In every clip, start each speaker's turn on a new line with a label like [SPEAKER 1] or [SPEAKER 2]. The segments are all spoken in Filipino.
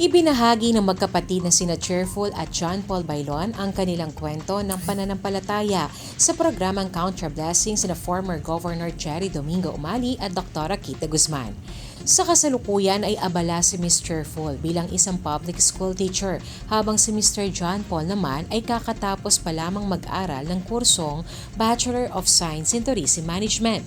[SPEAKER 1] Ibinahagi ng magkapatid na sina Cheerful at John Paul Bailon ang kanilang kwento ng pananampalataya sa programang Count Your Blessings na former Governor Jerry Domingo Umali at Dr. Kita Guzman. Sa kasalukuyan ay abala si Miss Cheerful bilang isang public school teacher habang si Mr. John Paul naman ay kakatapos pa lamang mag-aral ng kursong Bachelor of Science in Tourism Management.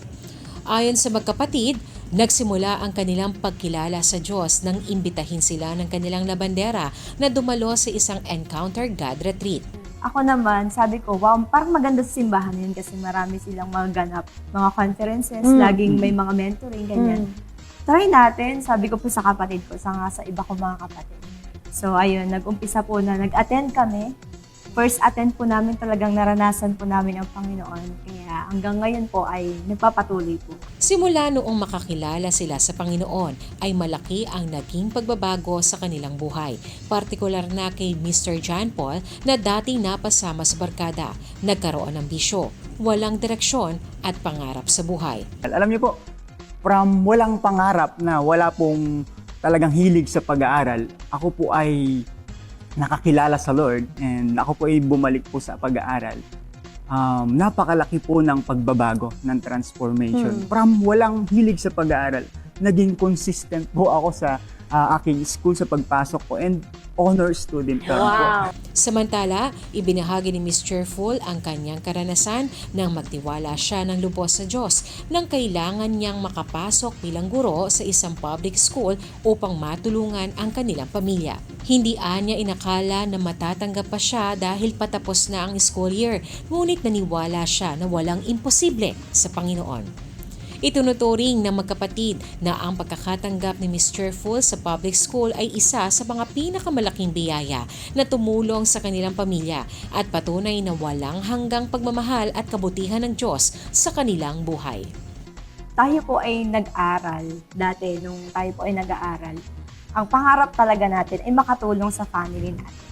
[SPEAKER 1] Ayon sa magkapatid, nagsimula ang kanilang pagkilala sa Diyos nang imbitahin sila ng kanilang labandera na dumalo sa isang Encounter God Retreat.
[SPEAKER 2] Ako naman, sabi ko, wow, parang maganda sa simbahan yun kasi marami silang mga ganap, mga conferences,
[SPEAKER 3] Mm.
[SPEAKER 2] laging may mga mentoring, ganyan. Try natin, sabi ko po sa kapatid ko, sa nga sa iba ko mga kapatid. So ayun, nag-umpisa po na nag-attend kami. First attend po namin talagang naranasan po namin ang Panginoon. Kaya hanggang ngayon po ay nagpapatuloy po.
[SPEAKER 1] Simula noong makakilala sila sa Panginoon ay malaki ang naging pagbabago sa kanilang buhay. Partikular na kay Mr. John Paul na dating napasama sa barkada, nagkaroon ng bisyo, walang direksyon at pangarap sa buhay.
[SPEAKER 3] Alam niyo po, from walang pangarap na wala pong talagang hilig sa pag-aaral, ako po ay nakakilala sa Lord and ako po ay bumalik po sa pag-aaral. Um, napakalaki po ng pagbabago ng transformation.
[SPEAKER 2] Hmm.
[SPEAKER 3] From walang hilig sa pag-aaral, naging consistent po ako sa ah, aking school sa pagpasok ko and honor student rin po.
[SPEAKER 1] Samantala, ibinahagi ni Miss Cheerful ang kanyang karanasan nang magtiwala siya ng lubos sa Diyos nang kailangan niyang makapasok bilang guro sa isang public school upang matulungan ang kanilang pamilya. Hindi anya inakala na matatanggap pa siya dahil patapos na ang school year, ngunit naniwala siya na walang imposible sa Panginoon. Itunuturing ng magkapatid na ang pagkakatanggap ni Miss Cheerful sa public school ay isa sa mga pinakamalaking biyaya na tumulong sa kanilang pamilya at patunay na walang hanggang pagmamahal at kabutihan ng Diyos sa kanilang buhay.
[SPEAKER 2] tayo po ay nag-aral dati nung tayo po ay nag-aaral. Ang pangarap talaga natin ay makatulong sa family natin.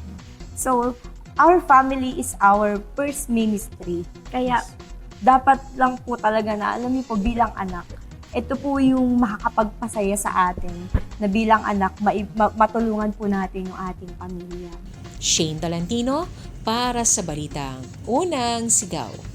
[SPEAKER 2] So, our family is our first ministry. Kaya dapat lang po talaga na alam niyo po bilang anak, ito po yung makakapagpasaya sa atin na bilang anak ma- matulungan po natin yung ating pamilya.
[SPEAKER 1] Shane Talantino para sa Balitang Unang Sigaw.